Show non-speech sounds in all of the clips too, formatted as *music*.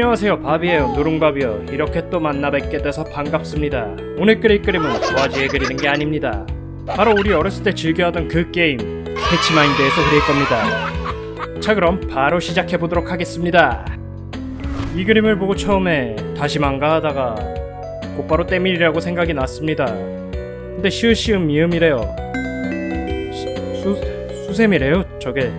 안녕하세요 밥이에요 누룽밥이요. 이렇게 또 만나 뵙게 돼서 반갑습니다. 오늘 그릴 그림은 도화지에 그리는 게 아닙니다. 바로 우리 어렸을 때 즐겨하던 그 게임 캐치마인드에서 그릴 겁니다. 자 그럼 바로 시작해 보도록 하겠습니다. 이 그림을 보고 처음에 다시 망가 하다가 곧바로 때밀이라고 생각이 났습니다. 근데 시으시음 미음이래요. 수, 수, 수셈이래요 저게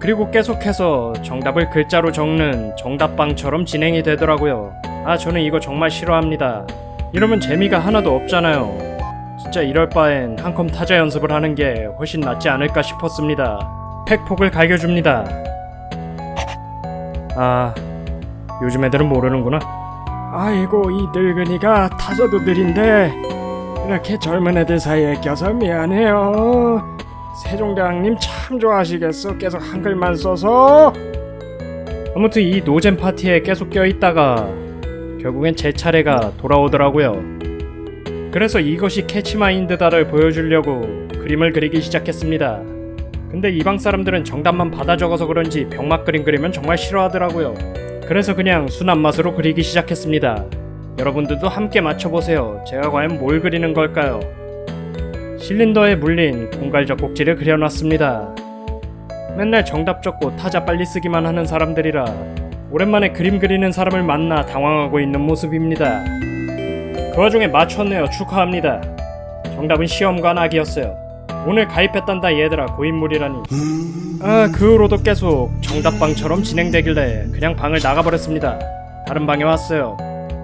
그리고 계속해서 정답을 글자로 적는 정답방처럼 진행이 되더라고요. 아, 저는 이거 정말 싫어합니다. 이러면 재미가 하나도 없잖아요. 진짜 이럴 바엔 한컴 타자 연습을 하는 게 훨씬 낫지 않을까 싶었습니다. 팩폭을 갈겨줍니다. 아, 요즘 애들은 모르는구나. 아이고, 이 늙은이가 타자도 느린데 이렇게 젊은 애들 사이에 껴서 미안해요. 세종대왕님 참 좋아하시겠어? 계속 한글만 써서. 아무튼 이 노잼 파티에 계속 껴있다가 결국엔 제 차례가 돌아오더라고요. 그래서 이것이 캐치마인드다를 보여주려고 그림을 그리기 시작했습니다. 근데 이방 사람들은 정답만 받아 적어서 그런지 병맛 그림 그리면 정말 싫어하더라고요. 그래서 그냥 순한 맛으로 그리기 시작했습니다. 여러분들도 함께 맞춰보세요. 제가 과연 뭘 그리는 걸까요? 실린더에 물린 공갈 젖꼭지를 그려놨습니다. 맨날 정답 적고 타자 빨리 쓰기만 하는 사람들이라 오랜만에 그림 그리는 사람을 만나 당황하고 있는 모습입니다. 그 와중에 맞췄네요. 축하합니다. 정답은 시험관 악이었어요. 오늘 가입했단다 얘들아 고인물이라니. 아 그 후로도 계속 정답방처럼 진행되길래 그냥 방을 나가버렸습니다. 다른 방에 왔어요.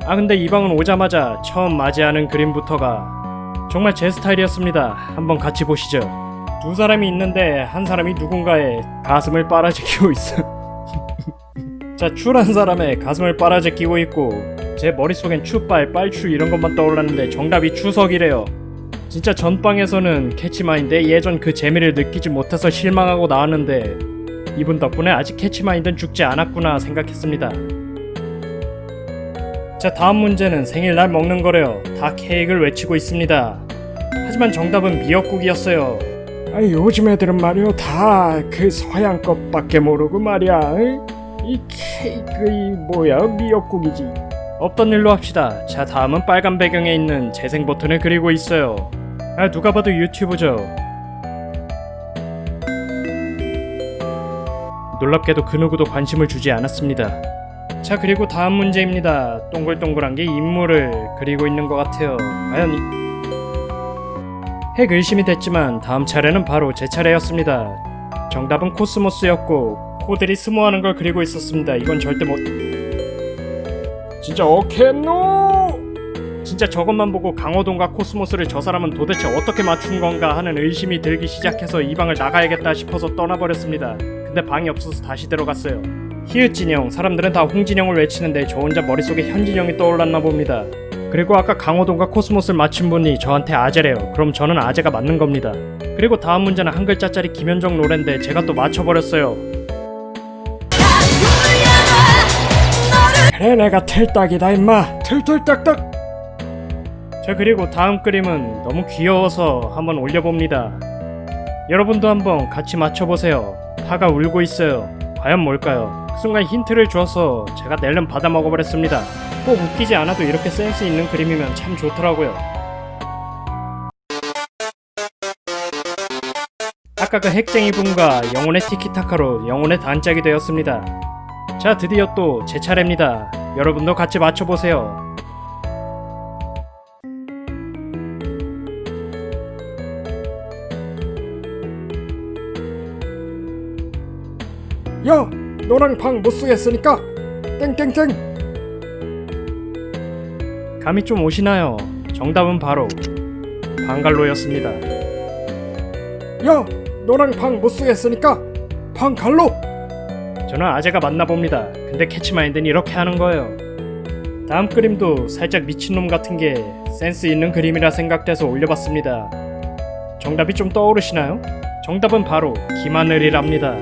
아 근데 이 방은 오자마자 처음 맞이하는 그림부터가 정말 제 스타일이었습니다. 한번 같이 보시죠. 두 사람이 있는데 한 사람이 누군가의 가슴을 빨아제끼고 있어. *laughs* 자, 출한 사람의 가슴을 빨아제끼고 있고 제 머릿속엔 추빨, 빨추 이런 것만 떠올랐는데 정답이 추석이래요. 진짜 전방에서는 캐치마인드의 예전 그 재미를 느끼지 못해서 실망하고 나왔는데 이분 덕분에 아직 캐치마인드는 죽지 않았구나 생각했습니다. 자 다음 문제는 생일날 먹는 거래요. 다 케이크를 외치고 있습니다. 하지만 정답은 미역국이었어요. 아 요즘 애들은 말이요 다 그 서양 것밖에 모르고 말이야. 이 케이크 이 뭐야 미역국이지. 없던 일로 합시다. 자 다음은 빨간 배경에 있는 재생 버튼을 그리고 있어요. 아 누가 봐도 유튜브죠. 놀랍게도 그 누구도 관심을 주지 않았습니다. 자 그리고 다음 문제입니다. 동글동글한 게 인물을 그리고 있는 것 같아요. 과연 이... 핵 의심이 됐지만 다음 차례는 바로 제 차례였습니다. 정답은 코스모스였고 코들이 스모하는 걸 그리고 있었습니다. 이건 절대 못. 진짜 어케노! 진짜 저것만 보고 강호동과 코스모스를 저 사람은 도대체 어떻게 맞춘 건가 하는 의심이 들기 시작해서 이 방을 나가야겠다 싶어서 떠나버렸습니다. 근데 방이 없어서 다시 들어갔어요. 히읗진영 사람들은 다 홍진영을 외치는데 저 혼자 머릿속에 현진영이 떠올랐나 봅니다. 그리고 아까 강호동과 코스모스를 맞춘 분이 저한테 아재래요. 그럼 저는 아재가 맞는 겁니다. 그리고 다음 문제는 한 글자짜리 김현정 노래인데 제가 또 맞춰버렸어요. 그래 내가 틀딱이다 임마 틀틀딱딱 자 그리고 다음 그림은 너무 귀여워서 한번 올려봅니다. 여러분도 한번 같이 맞춰보세요. 파가 울고 있어요. 과연 뭘까요? 그 순간 힌트를 줘서 제가 낼름 받아 먹어버렸습니다. 꼭 웃기지 않아도 이렇게 센스 있는 그림이면 참 좋더라고요. 아까 그 핵쟁이 분과 영혼의 티키타카로 영혼의 단짝이 되었습니다. 자, 드디어 또 제 차례입니다. 여러분도 같이 맞춰보세요. 야, 너랑 방 못 쓰겠으니까 땡땡땡. 감이 좀 오시나요? 정답은 바로 방갈로였습니다. 야, 너랑 방 못 쓰겠으니까 방갈로. 저는 아재가 맞나 봅니다. 근데 캐치마인드는 이렇게 하는 거예요. 다음 그림도 살짝 미친놈 같은 게 센스 있는 그림이라 생각돼서 올려봤습니다. 정답이 좀 떠오르시나요? 정답은 바로 김하늘이랍니다.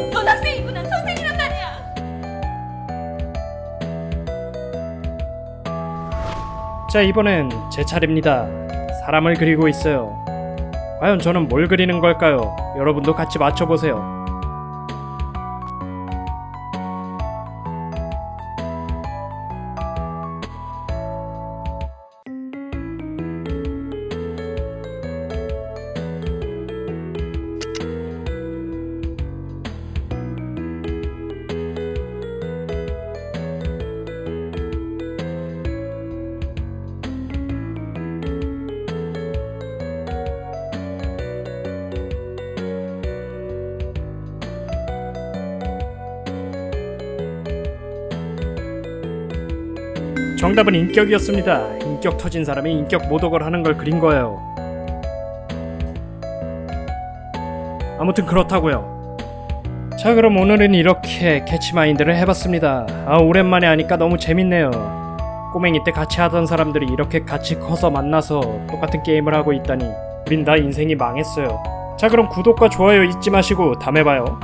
자 이번엔 제 차례입니다. 사람을 그리고 있어요. 과연 저는 뭘 그리는 걸까요? 여러분도 같이 맞춰보세요. 정답은 인격이었습니다. 인격 터진 사람이 인격 모독을 하는 걸 그린 거예요. 아무튼 그렇다고요. 자 그럼 오늘은 이렇게 캐치마인드를 해봤습니다. 아 오랜만에 하니까 너무 재밌네요. 꼬맹이 때 같이 하던 사람들이 이렇게 같이 커서 만나서 똑같은 게임을 하고 있다니 우린 다 인생이 망했어요. 자 그럼 구독과 좋아요 잊지 마시고 다음에 봐요.